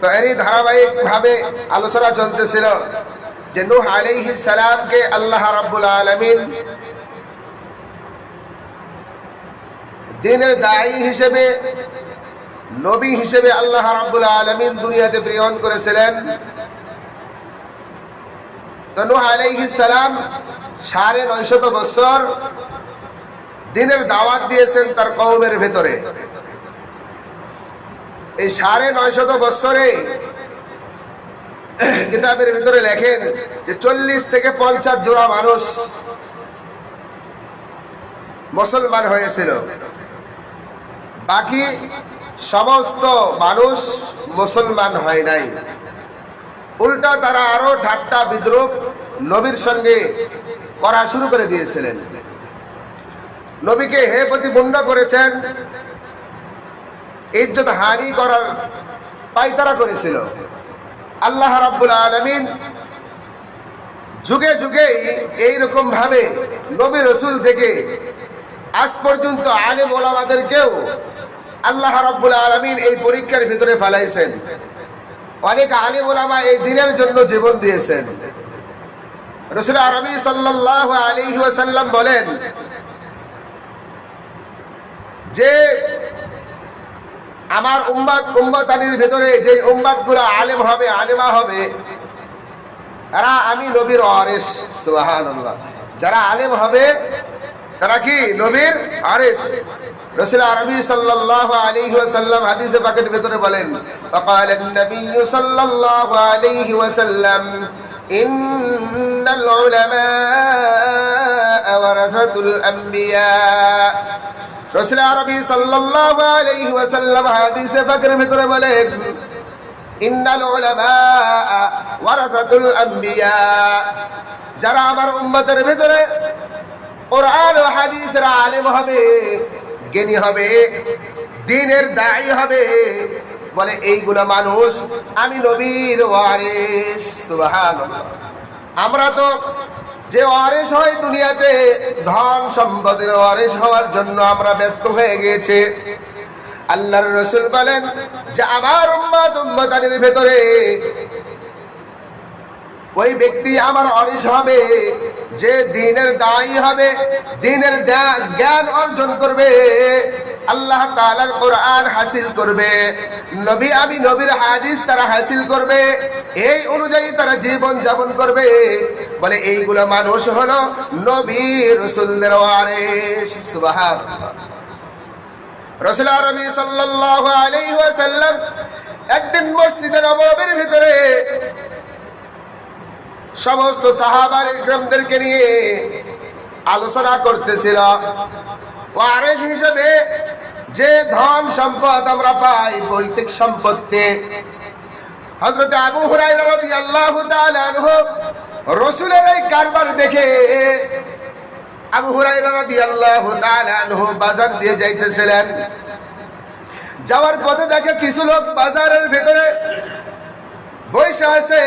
তো এরই ধারাবাহিক ভাবে আলোচনা চলতেছিল যে নূহ আলাইহিস সালামকে আল্লাহ রাব্বুল আলামিন দিনের দায়ী হিসেবে, নবী হিসেবে আল্লাহ রাব্বুল আলামিন দুনিয়াতে প্রেরণ করেছিলেন। তো নূহ আলাইহিস সালাম সাড়ে নয়শত বছর দিনের দাওয়াত দিয়েছেন তার কওমের ভেতরে। এই সাড়ে নয়শত বৎসরে কিতাবের ভিতরে লেখেন যে চল্লিশ থেকে পঞ্চাশ জোড়া মানুষ মুসলমান হয়েছিল। বাকি সমস্ত মানুষ মুসলমান হয় নাই। উল্টা তারা আরও ঠাট্টা বিদ্রুপ নবীর সঙ্গে করা শুরু করে দিয়েছিলেন। নবীকে হে প্রতিপূর্ণ করেছেন ইজ্জত হানি করার পাইতারা করেছিল। আল্লাহ রাব্বুল আলামিন যুগে যুগেই এইরকম ভাবে নবী রসুল থেকে আজ পর্যন্ত আলেম ওলামাদেরকেও আল্লাহ রাব্বুল আলামিন এই পরীক্ষার ভিতরে ফেলাইছেন। অনেক আলেম ওলামা এই দিনের জন্য জীবন দিয়েছেন। রসুল আরবি সাল্লাল্লাহু আলাইহি ওয়াসাল্লাম বলেন, যে আমার উম্মাদ উম্মাতানির ভেতরে যে উম্মাদ গুলো আলেম হবে আলেমা হবে তারা আমি নবীর অরেস সুবহানাল্লাহ যারা আলেম হবে তারা কি নবীর আরেস রসুল আরবি সাল্লাল্লাহু আলাইহি ওয়াসাল্লাম হাদিসে পাকের ভেতরে বলেন وقال النبي صلى الله عليه وسلم إن العلماء ورثة الأنبياء রসুল আরবি সাল্লাল্লাহু আলাইহি ওয়াসাল্লাম হাদিসে পাকের ভিতরে বলেন ইন্নাল উলামা ওয়ারাসাতুল আম্বিয়া। যারা আমার উম্মতের ভিতরে কোরআন ও হাদিসের আলেম হবে, জ্ঞানী হবে, দিনের দায়ী হবে, বলে এইগুলো মানুষ আমি নবীর ওয়ারিস সুবহানাল্লাহ। আমরা তো যে ওয়ারিস হয় দুনিয়াতে, ধন সম্পদের ওয়ারিস হওয়ার জন্য আমরা ব্যস্ত হয়ে গেছে আল্লাহর রসুল বলেন যে, আমার উম্মাদ উম্মাদানির ভেতরে ওই ব্যক্তি আমার অরিস হবে, যে দিনের দায়ী হবে, দিনের জ্ঞান অর্জন করবে, আল্লাহ তাআলার কোরআন হাসিল করবে, নবী, আমি নবীর হাদিস তারা হাসিল করবে, এই অনুযায়ী তারা জীবন যাপন করবে। বলে, এইগুলো মানুষ হলো নবী রসুলদের রসুল আরবি ওয়াসাল্লাম একদিন মসজিদের নববীর ভিতরে সমস্ত সাহাবার ইকরামদেরকে নিয়ে আলোচনা করতেছিল ওয়ারিস হিসেবে যে ধন সম্পদ আমরা পাই, পৈতৃক সম্পত্তি, হযরত আবু হুরায়রা রাদিয়াল্লাহু তাআলা আনহু রাসূলের এই কারবার দেখে আবু হুরায়রা রাদিয়াল্লাহু তাআলা আনহু বাজার দিয়ে যাইতেছিলেন। যাওয়ার পথে দেখে কিছু লোক বাজারের ভেতরে বসে আছে।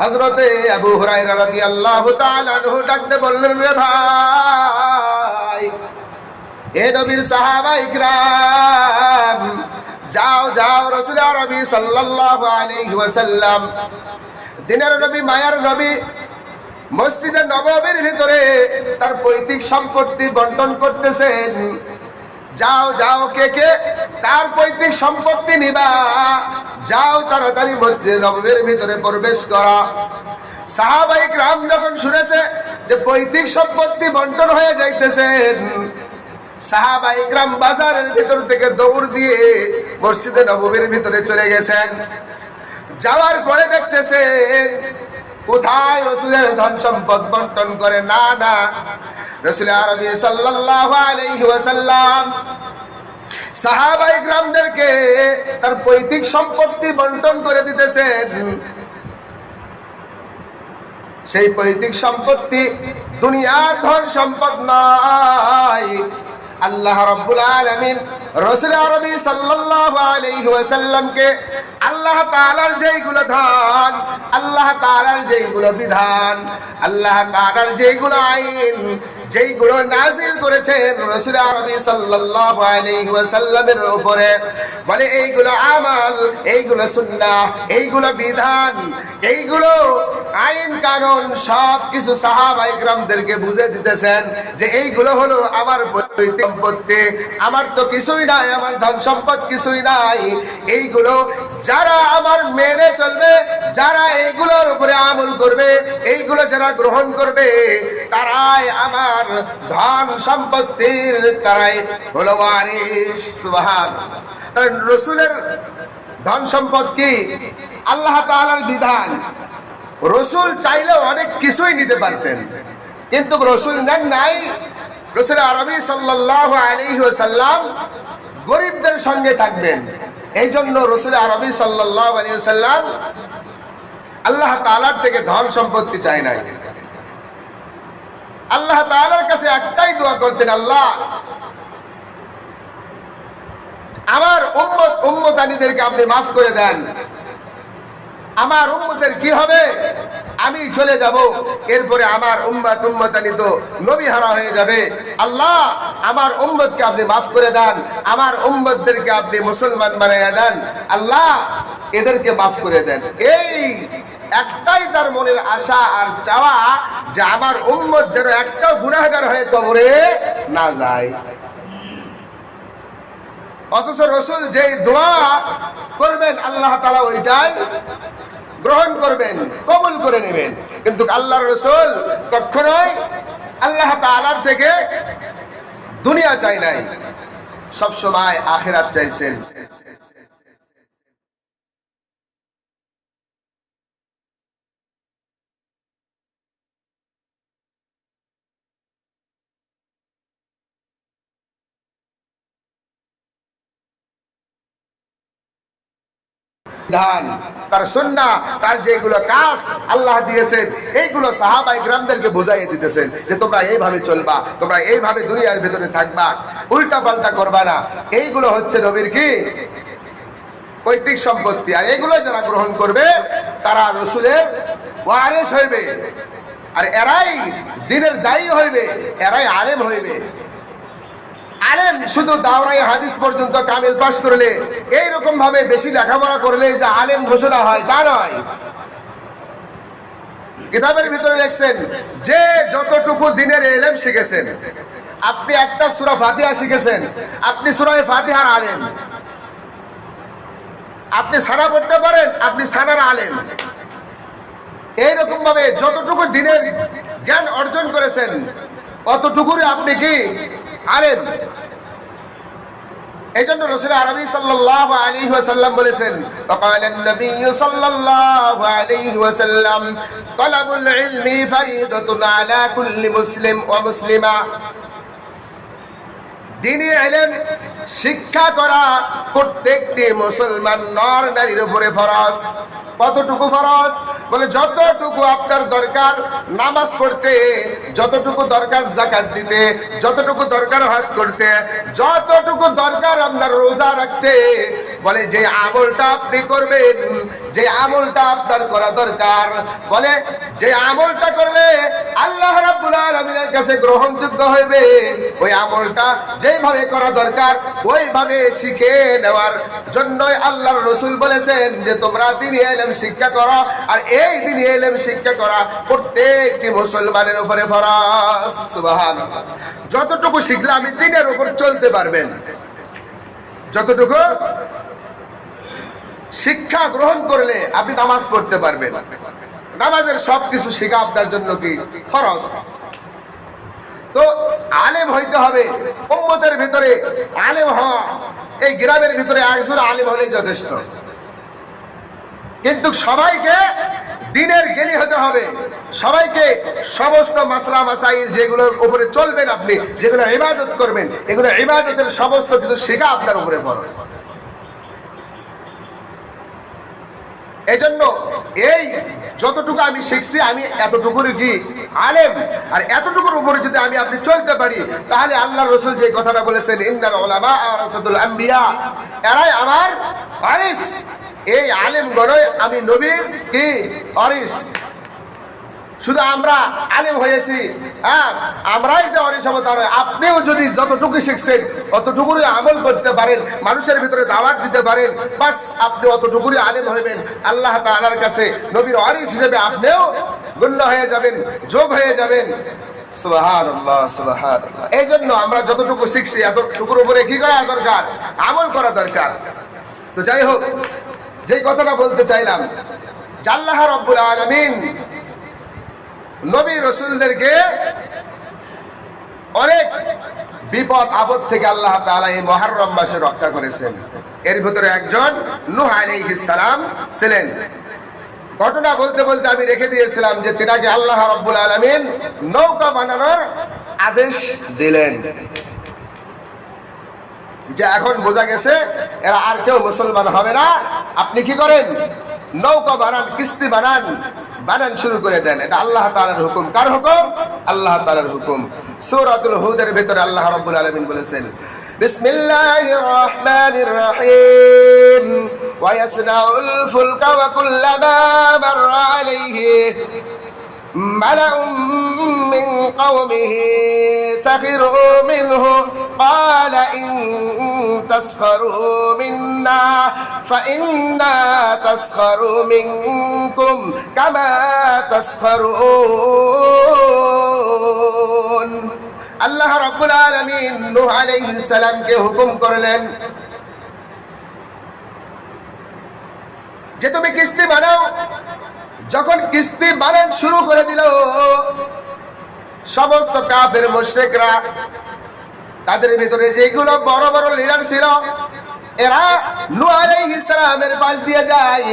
হযরতে আবু হুরায়রা রাদিয়াল্লাহু তাআলা আনহু ডাকতে বললেন, রে ভাই, এ নবীর সাহাবা ইকরাম, যাও যাও রাসূল আরবি সাল্লাল্লাহু আলাইহি ওয়াসাল্লাম, দিনের নবী, মায়ার নবী মসজিদের নববীর ভিতরে তার পৈতৃক সম্পত্তি বন্টন করতেছেন। যাও যাও, কে কে, তার পৈতৃক সম্পত্তি নিবা। যাও তাড়াতাড়ি মসজিদ নববীর ভিতরে প্রবেশ করা। সাহাবাহিক রাম যখন শুনেছে যে পৈতৃক সম্পত্তি বন্টন হয়ে যাইতেছেন রাম বাজারের ভিতর থেকে দৌড় দিয়ে মসজিদে নববীর ভিতরে চলে গেছেন। যাওয়ার পরে কোথায় রসুলের বন্টন করে? না না। সাহাবাই গ্রামদেরকে তার পৈতৃক সম্পত্তি বন্টন করে দিতেছেন। সেই পৈতৃক সম্পত্তি দুনিয়ার ধন সম্পদ নয় আল্লাহ রাব্বুল আলামিন রাসূল আরবি সাল্লাল্লাহু আলাইহি ওয়াসাল্লামকে আল্লাহ তাআলার যেইগুলো ধন, আল্লাহ তাআলার যেইগুলো বিধান, আল্লাহ তাআলার যেইগুলো আইন যেইগুলো নাজিল করেছেন রাসূল আরবি সাল্লাল্লাহু আলাইহি ওয়াসাল্লামের উপরে, বলে, এইগুলো আমাল, এইগুলো সুন্নাহ, এইগুলো বিধান, এইগুলো আইন কানুন, সব কিছু সাহাবা ইকরামদেরকে বুঝে দিতেছেন যে এইগুলো হলো আমার সম্পত্তি, আমার তো কিছুই নাই, আমার ধন সম্পদ কিছুই নাই, এইগুলো যারা আমার মেনে চলবে, যারা এইগুলোর উপরে আমল করবে, এইগুলো যারা গ্রহণ করবে, তারাই আমার ধন সম্পত্তির তারাই হলো রসুলের ধন সম্পদ কি? আল্লাহ তাআলার বিধান। রসুল চাইলেও অনেক কিছুই নিতে পারতেন, কিন্তু রসুল নেন নাই। রসুল আরবি সাল্লাল্লাহু আলাইহি ওয়াসাল্লাম গরিবদের সঙ্গে থাকবেন। এই জন্য রসুল আরবি সাল্লাহ আলাইহি ওয়াসাল্লাম আল্লাহ তালার থেকে ধন সম্পত্তি চাই নাই। আল্লাহ তালার কাছে একটাই দোয়া করতেন, আল্লাহ, আমার উম্মত উম্মতানিদেরকে আপনি মাফ করে দেন। আমার উম্মতের কি হবে? আমি চলে যাব, এরপরে আমার উম্মত উম্মতানি তো নবী হারা হয়ে যাবে। আল্লাহ, আমার উম্মতকে আপনি মাফ করে দেন, আমার উম্মতদেরকে আপনি মুসলমান বানাইয়া দেন। আল্লাহ, এদেরকে মাফ করে দেন। এই একটাই তার মনের আশা আর চাওয়া যে আমার উম্মত যেন একটাও গুনাহগার হয়ে কবরে না যায়। অথচ রসুল যে দোয়া করবেন, আল্লাহ তালা ওইটাই গ্রহণ করবেন, কবুল করে নেবেন। কিন্তু আল্লাহ রসুল কখনোই আল্লাহ তালার থেকে দুনিয়া চাই নাই, সবসময় আখেরাত চাইছেন। এইগুলো হচ্ছে নবীর কি? পৈতৃক সম্পত্তি। আর এগুলো যারা গ্রহণ করবে, তারা রসুলের ওয়ারেস হইবে। আর এরাই দিনের দায়ী হইবে, এরাই আলেম হইবে। আলেম, শুধু দাওরাই হাদিস পর্যন্ত কামিল পাশ করলে এই রকম ভাবে বেশি লেখাপড়া করলে যে আলেম ঘোষণা হয়, তা নয়। কিতাবের ভিতরে লিখছেন, যে যতটুকু দিনের এলেম শিখেছেন, আপনি একটা সুরা ফাতিহা শিখেছেন, আপনি সুরায় ফাতিহার আলেম। আপনি সারা করতে পারেন, আপনি সানার আলেম। এইরকম ভাবে যতটুকু দিনের জ্ঞান অর্জন করেছেন, অতটুকুরই আপনি কি আলেম এই জন্য রসুল আরবি সাল্লাল্লাহু আলাইহি ওয়াসাল্লাম বলেছেন وقال النبي صلى الله عليه وسلم طلب العلم فريضة على كل مسلم ومسلمة দিনী ইলম শিক্ষা করা প্রত্যেকটি মুসলমান নর নারীর উপরে ফরজ। কতটুকু ফরজ? বলে যতটুকু আপনার দরকার নামাজ পড়তে, যতটুকু দরকার জাকাত দিতে, যতটুকু দরকার হজ করতে, যতটুকু দরকার আপনার রোজা রাখতে বলে, যে আমলটা আপনি করবেন, যে আমলটা আপনার করা দরকার। বলে, যে আমলটা করলে আল্লাহ রাব্বুল কাছে গ্রহণযোগ্য হইবে। ওই আমলটা যেভাবে করা দরকার, ওইভাবে শিখে নেওয়ার জন্যই আল্লাহর রসুল বলেছেন যে, তোমরা দিন এলেম শিক্ষা করো, আর এই দিন এলেম শিক্ষা করা প্রত্যেকটি মুসলমানের উপরে সুবহানাল্লাহ। যতটুকু শিখলে আমি দিনের উপর চলতে পারবেন। যতটুকু শিক্ষা গ্রহণ করলে আপনি নামাজ পড়তে পারবেন। নামাজের সবকিছু শেখা আপনার জন্য কি? ফরজ। তো আলেম হইতে হবে। উম্মতের ভিতরে আলেম হওয়া, এই গ্রামের ভিতরে একজন আলেম হলেই যথেষ্ট। কিন্তু সবাইকে দিনের জ্ঞানী হতে হবে। সবাইকে সমস্ত মাসলা মাসাইল যেগুলোর উপরে চলবেন আপনি, যেগুলো ইবাদত করবেন, এগুলো ইবাদতের সমস্ত কিছু শেখা আপনার উপরে ফরজ। এজন্য এই যতটুকু আমি শিখছি, আমি এতটুকুর কি আলেম? আর এতটুকুর উপরে যদি আমি আপনি চলতে পারি, তাহলে আল্লাহ রসুল যে কথাটা বলেছেন ইন্দার ওলামা রাসাদুল আম্বিয়া এরাই আমার আরিস এই আলেম গড়ে আমি নবীর কি অরিস শুধু আমরা আলিম হয়েছি হ্যাঁ? আমরাই যে অরিসমতা নয়, আপনিও যদি যতটুকু শিখছেন অতটুকুই আমল করতে পারেন, মানুষের ভিতরে দাওয়াত দিতে পারেন, বাস আপনি অতটুকুই আলিম হইবেন। আল্লাহ তাআলার কাছে নবীর অরিস হিসেবে আপনিও গণ্য হয়ে যাবেন, যোগ হয়ে যাবেন। এই জন্য আমরা যতটুকু শিখছি, এতটুকুর উপরে কি করা দরকার? আমল করা দরকার। তো যাই হোক যে কথাটা বলতে চাইলাম, জাল্লাহ রব্বুল আলামিন নবী রসুলদেরকে অনেক বিপদ, আপদ থেকে আল্লাহ তাআলা এই মহররম মাসে রক্ষা করেছেন। এর ভিতরে একজন নূহ সালাম ছিলেন। ঘটনা বলতে বলতে আমি রেখে দিয়েছিলাম যে তিনাকে আল্লাহ রাব্বুল আলামিন নৌকা বানানোর আদেশ দিলেন। যে এখন বোঝা গেছে এরা আর কেউ মুসলমান হবে না। আপনি কি করেন? নৌকা বানান, কিস্তি বানান বানান শুরু করে দেন এটা আল্লাহ তাআলার হুকুম কার হুকুম আল্লাহ তাআলার হুকুম সূরাতুল হুদের ভিতরে আল্লাহ রাব্বুল আলামিন বলেছেন بسم الله الرحمن الرحيم ويصنع الفلك وكلما مر عليه ملأ من قومه سخروا منه قال إن تسخروا منا فإنا تسخر منكم كما تسخرون আল্লাহ রাব্বুল আলামিন নূহ আলাইহিস সালামকে হুকুম করলেন যে তুমি কিস্তি বানাও যখন কিস্তি বানান শুরু করে দিল সমস্ত কাফের মুশরিকরা তাদের ভিতরে যেগুলো বড় বড় লিডার ছিল এরা নূহ আলাইহিস সালামের পাশ দিয়ে যায়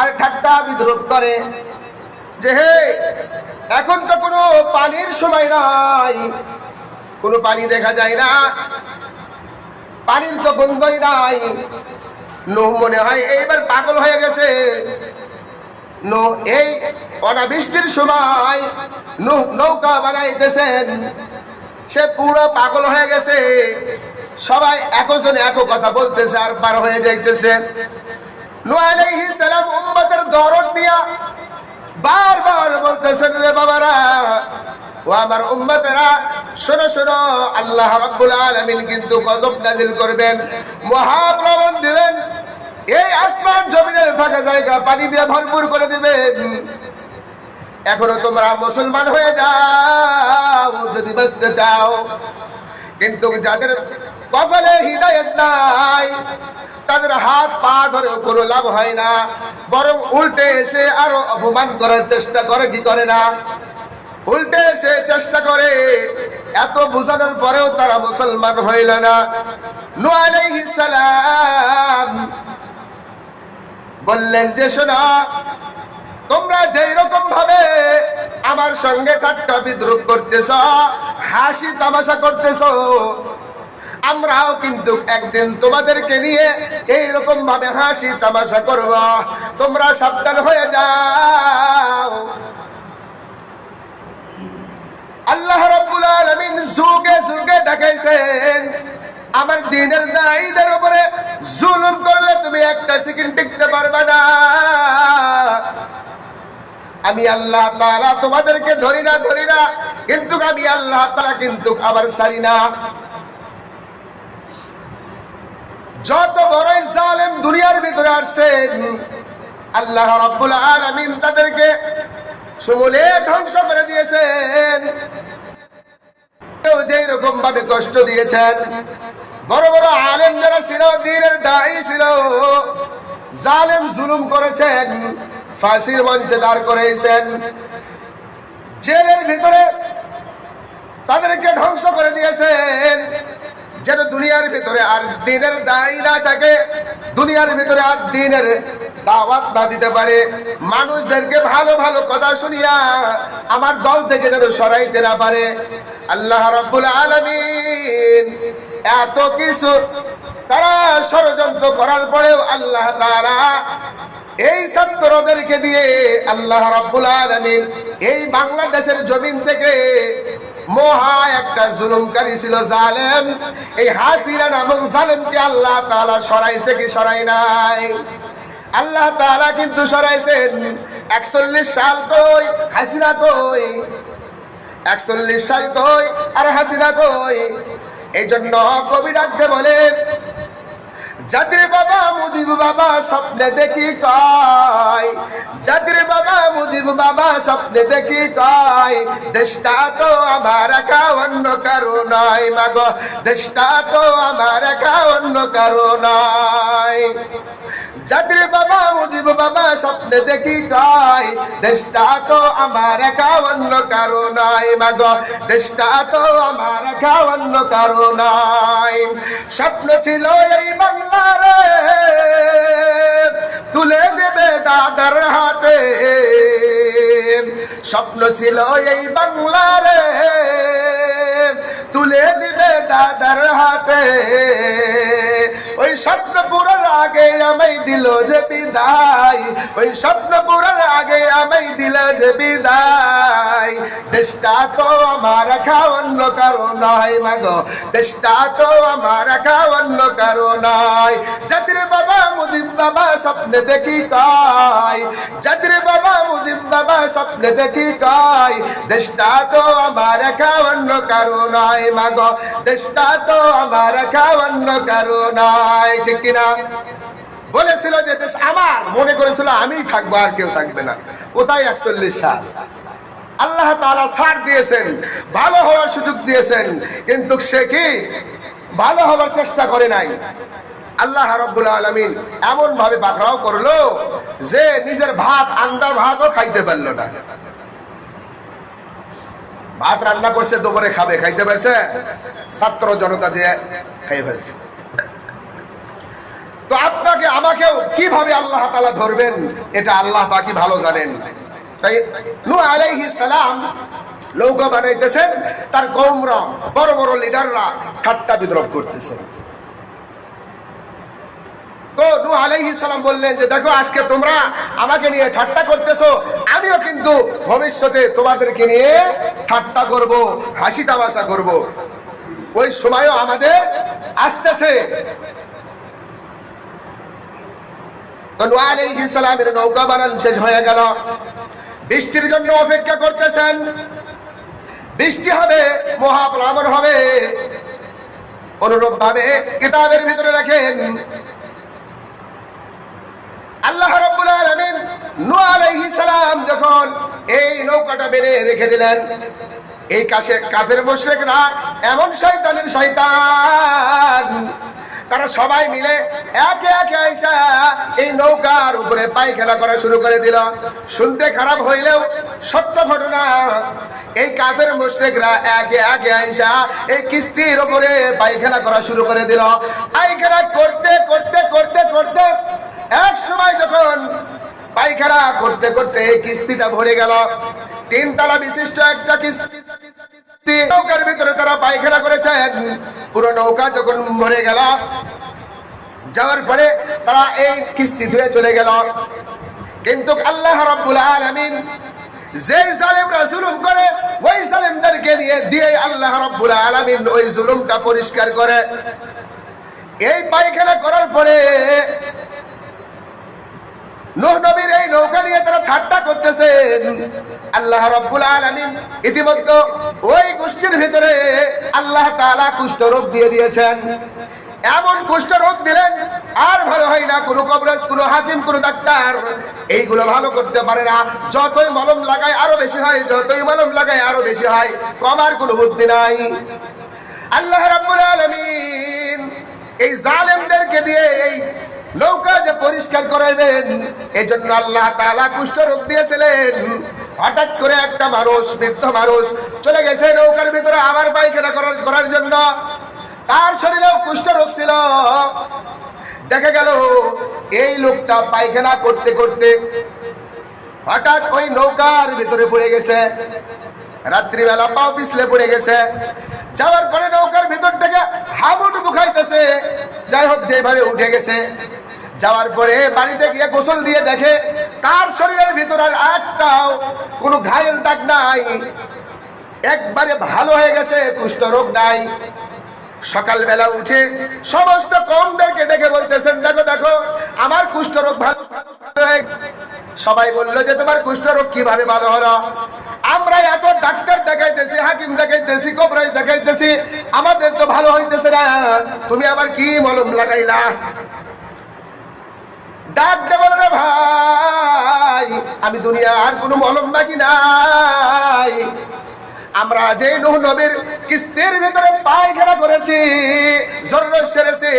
আর ঠাট্টা বিদ্রুপ করে। যে হে, এখন তো কোনো পানির সময় নাই। কোনো পানি দেখা যায় না। পানির তো গন্ধই নাই। নূহ মনে হয় এইবার পাগল হয়ে গেছে। নো এই অনাবৃষ্টির সময় নৌকা বানাইতেছেন। সে পুরো পাগল হয়ে গেছে। সবাই একজন এক কথা বলতেছে আর পার হয়ে যাইতেছে। সালাম দরদ দিয়া বারবার বলতেছেন, রে বাবারা, ও আমার কিন্তু গজব করবেন, মহাপ্রবণ দিবেন, এই আসমান জমিনের ফাঁকা জায়গা পানি দিয়ে ভরপুর করে দিবেন। এখনও তোমরা মুসলমান হয়ে যাও, যদি বাঁচতে চাও, কিন্তু যাদের কপালে হৃদয়ত নাই। তাদের হাত পা ধরে কোনো লাভ হয় না। বরং উল্টে এসে আরও অপমান করার চেষ্টা করে, কি করে না? উল্টে এসে চেষ্টা করে। এত বোঝানোর পরেও তারা মুসলমান হইল না। বললেন যে, শোনা, তোমরা যেই রকম ভাবে আমার সঙ্গে ঠাট্টা বিদ্রুপ করতেছ, হাসি তামাশা করতেছ আমরাও কিন্তু একদিন তোমাদেরকে নিয়ে এই রকম ভাবে হাসি তামাশা করব। তোমরা সাবধান হয়ে যাও। আল্লাহ রাব্বুল আলামিন যুগে যুগে দেখাইছেন। আমার দিনের দায়ীদের উপরে জুলুম করলে তুমি একটা সেকেন্ড টিকতে পারবে না। আমি আল্লাহ তাআলা তোমাদেরকে ধরি না ধরি না, কিন্তু আমি আল্লাহ তাআলা কিন্তু আবার সারি না। যত বড়ই জালেম দুনিয়ার ভিতরে আসছেন আল্লাহ রাব্বুল আলামিন তাদেরকে সমূলে ধ্বংস করে দিয়েছেন। যেই রকম ভাবে কষ্ট দিয়েছেন, বড় বড় আলেম যারা ছিল, দিনের দায়ী ছিল, জালেম জুলুম করেছেন, ফাঁসির মঞ্চে দাঁড় করেছেন। জেলের ভিতরে তাদেরকে ধ্বংস করে দিয়েছেন। যেন দুনিয়ার ভিতরে আর দিনের দায় না থাকে। দুনিয়ার ভিতরে আর দিনের দাওয়াত না দিতে পারে। মানুষদেরকে ভালো ভালো কথা শুনিয়া আমার দল থেকে যেন সরাইতে না পারে। আল্লাহ রাব্বুল আলামিন এত কিছু তারা ষড়যন্ত্র করার পরেও আল্লাহ তারা এই ছাত্রদেরকে দিয়ে আল্লাহ রাব্বুল আলামিন এই বাংলাদেশের জমিন থেকে মহা একটা জুলুমকারী ছিল জালেম। এই হাসিরা নামক জালেমকে আল্লাহ তালা সরাইছে কি সরাই নাই? আল্লাহ তালা কিন্তু সরাইছেন। একচল্লিশ সাল কই? হাসিরা কই? একচল্লিশ সাল কই? আর হাসিরা কই? এই জন্য কবি ডাকতে বলেন জাতির বাবা মুজিব বাবা স্বপ্নে দেখি কয়, যাদের বাবা মুজিব বাবা স্বপ্নে দেখি কয়, দেশটা তো আমার একা, অন্য কারও নয় মাগো। দেশটা তো আমার একা, অন্য কারও নয়। জাতির বাবা, মুজিব বাবা স্বপ্নে দেখি কয়, দেশটা তো আমার একা, অন্য কারও নয় মাগ। দেশটা তো আমার একা, অন্য কারও নয়। স্বপ্ন ছিল এই বাংলারে তুলে দেবে দাদার হাতে। স্বপ্ন ছিল এই বাংলারে তুলে দিবে দাদার হাতে। ওই স্বপ্ন পুরার আগে আমাই দিল যে বিদায়। ওই স্বপ্ন পুরার আগে আমাই দিল যে বিদায়। দেশটা তো আমার রাখা অন্য কারও নয় মাগো। দেশটা তো আমার রাখা অন্য কারও নয়। জাতির মুজিব বাবা স্বপ্নে দেখি কয় জাতির বাবা, মুজিব বাবা স্বপ্নে দেখি কয় দেশটা তো আমার অন্য কারও নয় মাগো। দেশটা তো আমার অন্য কারও নয় ঠিক কিনা? বলেছিল যে দেশ আমার। মনে করেছিল আমি থাকব, আর কেউ থাকবে না। কোথায় একচল্লিশ সাল? আল্লাহ তাআলা ছাড় দিয়েছেন, ভালো হওয়ার সুযোগ দিয়েছেন। কিন্তু সে কি? ভালো হওয়ার চেষ্টা করে নাই। আল্লাহ রাব্বুল আলামিন এমন ভাবে পাকড়াও করল যে নিজের ভাত, আন্দার ভাতও খাইতে পারল না। ভাত রান্না করছে, দুপুরে খাবে, খাইতে পারছে? ছাত্র জনতা দিয়ে খাই ফেলছে। তো আপনাকে, আমাকেও কীভাবে আল্লাহ তালা ধরবেন, এটা আল্লাহ বাকি ভালো জানেন। তাই নূহ আলাইহিস সালাম নৌকা বানাইতেছেন, তার কৌমরা বড় বড় লিডাররা ঠাট্টা বিদ্রোহ করতেছেন তো নূহ আলাইহিস সালাম বললেন যে, দেখো, আজকে তোমরা আমাকে নিয়ে ঠাট্টা করতেছো। আমিও কিন্তু ভবিষ্যতে তোমাদেরকে নিয়ে ঠাট্টা করব, হাসি তামাশা করব। ওই সময়ও আমাদের আসতেছে। তো নূহ আলাইহিস সালামের নৌকা বানান শেষ হয়ে গেল। বৃষ্টির জন্য অপেক্ষা করতেছেন। বৃষ্টি হবে, মহাপ্লাবন হবে। অনুরূপ ভাবে কিতাবের ভিতরে রাখেন আল্লাহ রাব্বুল আলামিন নূহ আলাইহিস সালাম যখন এই নৌকাটা বেড়ে রেখে দিলেন, এই কাছে কাফের মুশরিকরা, এমন শয়তানের শয়তান। তারা সবাই মিলে একে একে আইসা এই নৌকার উপরে পায়খানা করা শুরু করে দিল। শুনতে খারাপ হইলেও সত্য ঘটনা, এই কাফের মুশরিকরা একে একে আইসা এই কিস্তির উপরে পায়খানা করা শুরু করে দিল। পায়খানা করতে করতে করতে করতে এক সময় যখন পায়খানা করতে করতে এই কিস্তিটা ভরে গেল তিন তলা বিশিষ্ট একটা কিস্তি, নৌকার ভিতরে তারা পায়খানা করেছেন পুরো নৌকা যখন ভরে গেল, যাওয়ার পরে তারা এই কিস্তি ধুয়ে চলে গেল। কিন্তু আল্লাহ রাব্বুল আলামিন যে জালেমরা জুলুম করে, ওই জালেমদেরকে দিয়ে দিয়ে আল্লাহ রাব্বুল আলামিন ওই জুলুমটা পরিষ্কার করে। এই পায়খানা করার পরে এই নৌকা নিয়ে তারা ঠাট্টা করতেছেন। আল্লাহ রাব্বুল ইতিমধ্যে ওই ভিতরে আল্লাহ কুষ্ঠ রোগ দিয়ে দিয়েছেন। এমন কুষ্ঠ রোগ দিলেন, আর ভালো হয় না, কোনো কোনো হাকিম, কোনো ডাক্তার এইগুলো ভালো করতে পারে না। যতই মলম লাগায় আরও বেশি হয়, যতই মলম লাগায় আরও বেশি হয়, কমার কোনো বুদ্ধি নাই। আল্লাহ রাব্বুল আলামিন এই জালেমদেরকে দিয়ে এই নৌকা যে পরিষ্কার করাইবেন এই জন্য আল্লাহ তাআলা কুষ্ঠ রোগ দিয়েছিলেন। হঠাৎ করে একটা মানুষ, বৃদ্ধ মানুষ চলে গেছে নৌকার ভিতরে আবার পায়খানা করার করার জন্য। তার শরীরেও কুষ্ঠ রোগ ছিল। দেখা গেল, এই লোকটা পায়খানা করতে করতে হঠাৎ ওই নৌকার ভিতরে পড়ে গেছে। রাত্রিবেলা পাও পিছলে পড়ে গেছে। যাওয়ার পরে নৌকার ভিতর থেকে হাবুট বুখাইতেছে যাই হোক, যেভাবে উঠে গেছে। যাওয়ার পরে বাড়িতে গিয়ে গোসল দিয়ে দেখে তার শরীরের ভিতর আর একটাও কোনো ঘায়ের দাগ নাই। একবারে ভালো হয়ে গেছে, কুষ্ঠ রোগ নাই। সকালবেলা উঠে সমস্ত কমদেরকে ডেকে বলতেছেন, দেখো দেখো, আমার কুষ্ঠ রোগ ভালো সবাই বলল যে, তোমার কুষ্ঠ রোগ কীভাবে ভালো হলো? আমরা এত ডাক্তার দেখাইতেছি, হাকিম দেখাইতেছি কবরাজ দেখাইতেছি, আমাদের তো ভালো হইতেছে না। তুমি আবার কি মলম লাগাইলা? ডাক দেব রে ভাই, আমি দুনিয়া আর কোনো মলম বাকি নাই। আমরা যে নুহ নবীর কিস্তির ভিতরে পায়খানা করেছি জরুরত সেরেছে,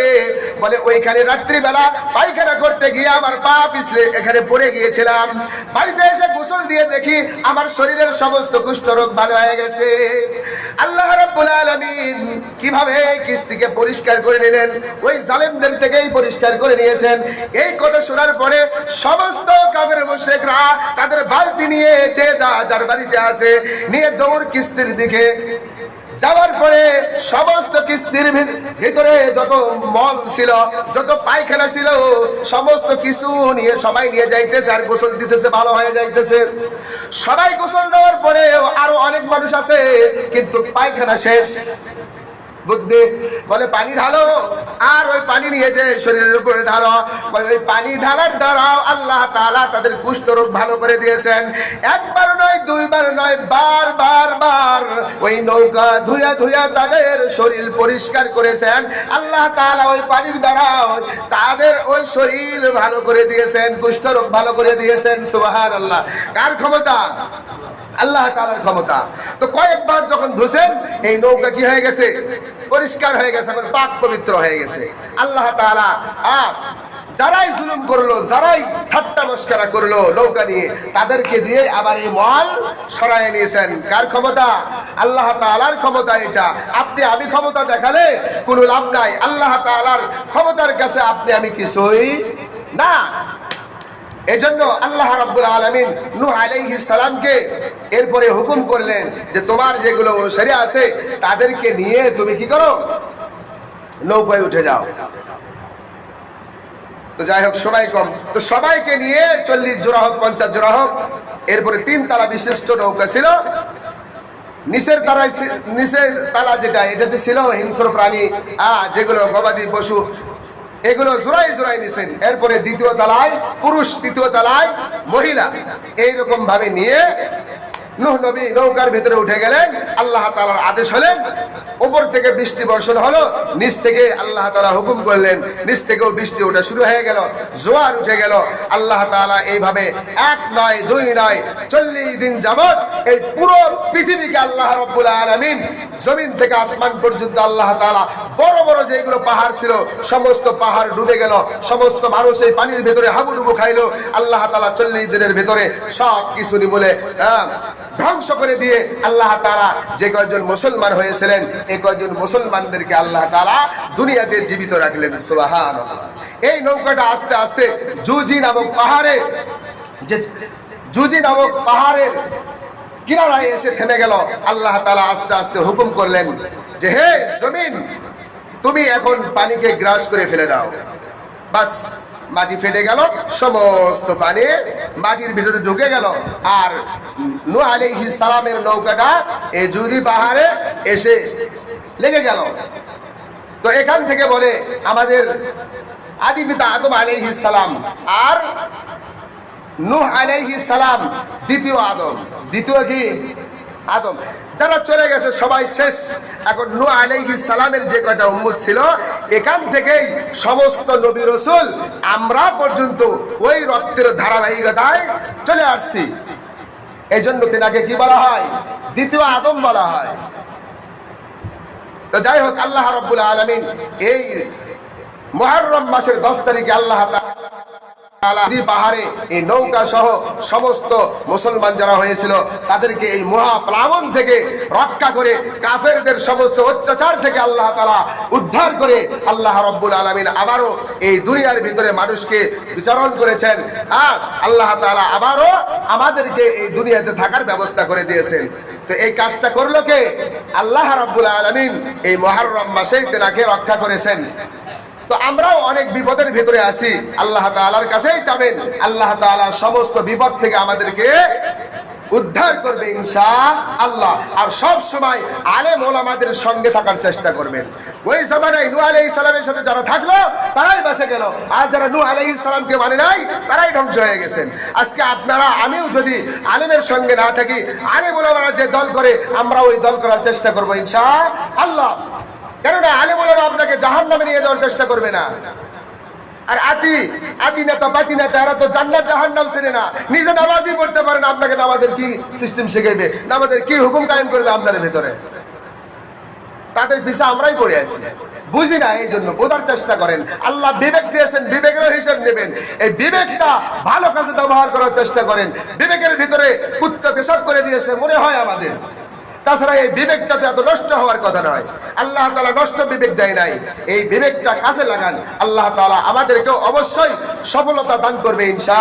বলে ওইখানে রাত্রিবেলা পায়খানা করতে গিয়ে আমার পা পিছলে এখানে পড়ে গিয়েছিলাম। বাড়িতে এসে গোসল দিয়ে দেখি আমার শরীরের সমস্ত কুষ্ঠ রোগ ভালো হয়ে গেছে। আল্লাহ রাব্বুল আলামিন কীভাবে কিস্তিকে পরিষ্কার করে নিলেন? ওই জালেমদের থেকেই পরিষ্কার করে নিয়েছেন। এই কথা শোনার পরে সমস্ত কাফের মুশরিকরা তাদের বালতি নিয়ে যে যা যার বাড়িতে আছে, নিয়ে দৌড় কিস্তির দিকে যাওয়ার পরে সমস্ত কিস্তির ভিতরে যত মল ছিল, যত পায়খানা ছিল, সমস্ত কিছু নিয়ে সবাই নিয়ে যাইতেছে আর গোসল দিতেছে, ভালো হয়ে যাইতেছে। সবাই গোসল দেওয়ার পরে আরও অনেক মানুষ আছে, কিন্তু পায়খানা শেষ। বুদ্ধি। বলে, পানি ঢালো, আর ওই পানি নিয়ে যে শরীরের উপরে ঢালো ওই পানি ঢালার দ্বারাও আল্লাহ তাআলা তাদের কুষ্ঠ রোগ ভালো করে দিয়েছেন। একবার নয়, দুইবার নয়, বার বার বার ওই নৌকা ধুয়া ধুয়া তাদের শরীর পরিষ্কার করেছেন। আল্লাহ তাআলা ওই পানির দ্বারাও তাদের ওই শরীর ভালো করে দিয়েছেন কুষ্ঠ রোগ ভালো করে দিয়েছেন। সুবাহ আল্লাহ কার ক্ষমতা? আল্লাহ তাআলার ক্ষমতা। তো কয়েকবার যখন ধুছেন এই নৌকা কি হয়ে গেছে? পরিষ্কার হয়ে গেছে পাক পবিত্র হয়ে গেছে। আল্লাহ তাআলা আর যারাই জুলুম করল, যারাই ঠাট্টা মস্করা করল নৌকা নিয়ে, তাদেরকে দিয়ে আবার এই মল সরায় নিয়েছেন। কার ক্ষমতা? আল্লাহ তাআলার ক্ষমতা এটা। আপনি আমি ক্ষমতা দেখালে কোনো লাভ নাই। আল্লাহ তাআলার ক্ষমতার কাছে আপনি আমি কিছুই না। এজন্য আল্লাহ রাব্বুল আলামিন নূহ আলাইহিস সালামকে এরপরে হুকুম করলেন যে তোমার যেগুলো শরীর আছে তাদেরকে নিয়ে তুমি কি করো? নৌকায় উঠে যাও। তো যাই হোক সবাই কম। তো সবাইকে নিয়ে চল্লিশ জোড়া হোক, পঞ্চাশ জোড়া হোক, এরপরে তিন তালা বিশিষ্ট নৌকা ছিল। নিচের ছি- নিচের তালা যেটা, এটাতে ছিল হিংস্র প্রাণী। আহ, যেগুলো গবাদি পশু এগুলো জোড়াই জোড়াই নিছেন। এরপরে দ্বিতীয় তালায় পুরুষ তৃতীয় তালায় মহিলা। এইরকম ভাবে নিয়ে নৌকার ভিতরে উঠে গেলেন। আল্লাহ তালার আদেশ হলেন উপর থেকে বৃষ্টি বর্ষণ হলো, নিচ থেকে আল্লাহ তালা হুকুম করলেন, নিচ থেকেও বৃষ্টি ওঠা শুরু হয়ে গেল, জোয়ার উঠে গেল। আল্লাহ তাআলা এইভাবে এক নয়, দুই নয়, চল্লিশ দিন যাবত এই পুরো পৃথিবীকে আল্লাহ রব্বুল আলামিন জমিন থেকে আসমান পর্যন্ত আল্লাহ তাআলা বড় বড় যেগুলো পাহাড় ছিল, সমস্ত পাহাড় ডুবে গেল, সমস্ত মানুষ এই পানির ভেতরে হাবুডুবু খাইলো। আল্লাহ তালা চল্লিশ দিনের ভেতরে সব কিছু বলে ধ্বংস করে দিয়ে আল্লাহ তাআলা যে কয়জন মুসলমান হয়েছিলেন এই কয়জন মুসলমানদেরকে আল্লাহ তাআলা দুনিয়াতে জীবিত রাখলেন, সুবহানাল্লাহ। এই নৌকাটা আস্তে আস্তে জুজি নামক পাহাড়ে, যে জুজি নামক পাহাড়ের কিনারায় এসে থেমে গেল। আল্লাহ তালা আস্তে আস্তে হুকুম করলেন যে, হে জমিন, তুমি এখন পানিকে গ্রাস করে ফেলে দাও। বাস মাটি ফেটে গেল, সমস্ত পানি মাটির ভিতরে ঢুকে গেল। আর নূহ আলাইহিস সালামের নৌকাটা এই জুদি পাহাড়ে এসে লেগে গেল। তো এখান থেকে বলে আমাদের আদি পিতা আদম আলাইহিস সালাম আর নূহ আলাইহিস সালাম দ্বিতীয় আদম। দ্বিতীয় কি? আদম। যারা চলে গেছে, সবাই শেষ। এখন নূহ আলাইহিস সালামের যে কয়টা উম্মত ছিল, এখান থেকেই সমস্ত নবী রসুল, আমরা পর্যন্ত ওই রক্তের ধারাবাহিকতায় চলে আসছি। এই জন্য তিনাকে কি বলা হয়? দ্বিতীয় আদম বলা হয়। তো যাই হোক, আল্লাহ রব্বুল আলমিন এই মহরম মাসের দশ তারিখে আল্লাহ পাহাড়ে এই নৌকা সহ সমস্ত মুসলমান যারা হয়েছিল, তাদেরকে এই থেকে রক্ষা করে, কাফেরদের সমস্ত অত্যাচার থেকে আল্লাহ উদ্ধার করে আল্লাহ রব্বুল আলামিন আবারও এই দুনিয়ার ভিতরে মানুষকে বিচারণ করেছেন আর আল্লাহ তাআলা আবারও আমাদেরকে এই দুনিয়াতে থাকার ব্যবস্থা করে দিয়েছেন। তো এই কাজটা করল কে? আল্লাহ রব্বুল আলমিন এই মহরম মাসেই তেনাকে রক্ষা করেছেন। তো আমরাও অনেক বিপদের ভিতরে আছি। আল্লাহ তাআলার কাছেই চাবেন আল্লাহ তাআলা সমস্ত বিপদ থেকে আমাদেরকে উদ্ধার করবে ইনশা আল্লাহ আর সব সময় আলেম ওলামাদের সঙ্গে থাকার চেষ্টা করবেন। ওই জামানায় নূহ আলাইহিস সালামের সাথে যারা থাকল, তারাই বেঁচে গেল। আর যারা নু আলাইহিস সালামকে মানে নাই, তারাই ধ্বংস হয়ে গেছেন। আজকে আপনারা, আমিও যদি আলেমের সঙ্গে না থাকি, আলেম ওলামারা যে দল করে আমরা ওই দল করার চেষ্টা করব ইনশা আল্লাহ কেননা আলেম ওলামা আপনাকে জাহান নামে নিয়ে যাওয়ার চেষ্টা করবে না। আর আতি আতি নেতা পাতি নেতা, এরা তো জান্নাত, জাহান্নাম চেনে না। নিজে নামাজই পড়তে পারে না, আপনাকে নামাজের কি সিস্টেম শিখাইবে? নামাজের কি হুকুম কায়েম করবে আপনাদের ভেতরে? তাদের পিছা আমরাই পড়ে আছি। বুঝি না, এই জন্য বোঝার চেষ্টা করেন। আল্লাহ বিবেক দিয়েছেন বিবেকের হিসাব নেবেন। এই বিবেকটা ভালো কাজে ব্যবহার করার চেষ্টা করেন। বিবেকের ভিতরে কুত্তা পেশাব করে দিয়েছে, মনে হয় আমাদের। তাছাড়া এই বিবেকটাতে এত নষ্ট হওয়ার কথা নয়। আল্লাহ তালা নষ্ট বিবেক দেয় নাই। এই বিবেকটা কাজে লাগান। আল্লাহ তালা আমাদেরকে অবশ্যই সফলতা দান করবে ইনশা